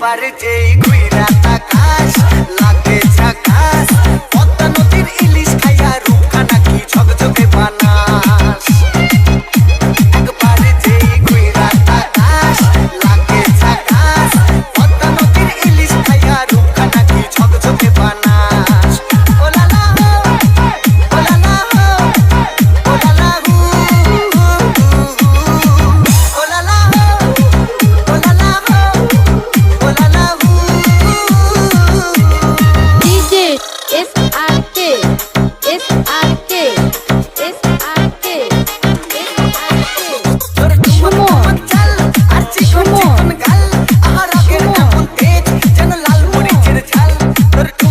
একবার যেই তাকাস But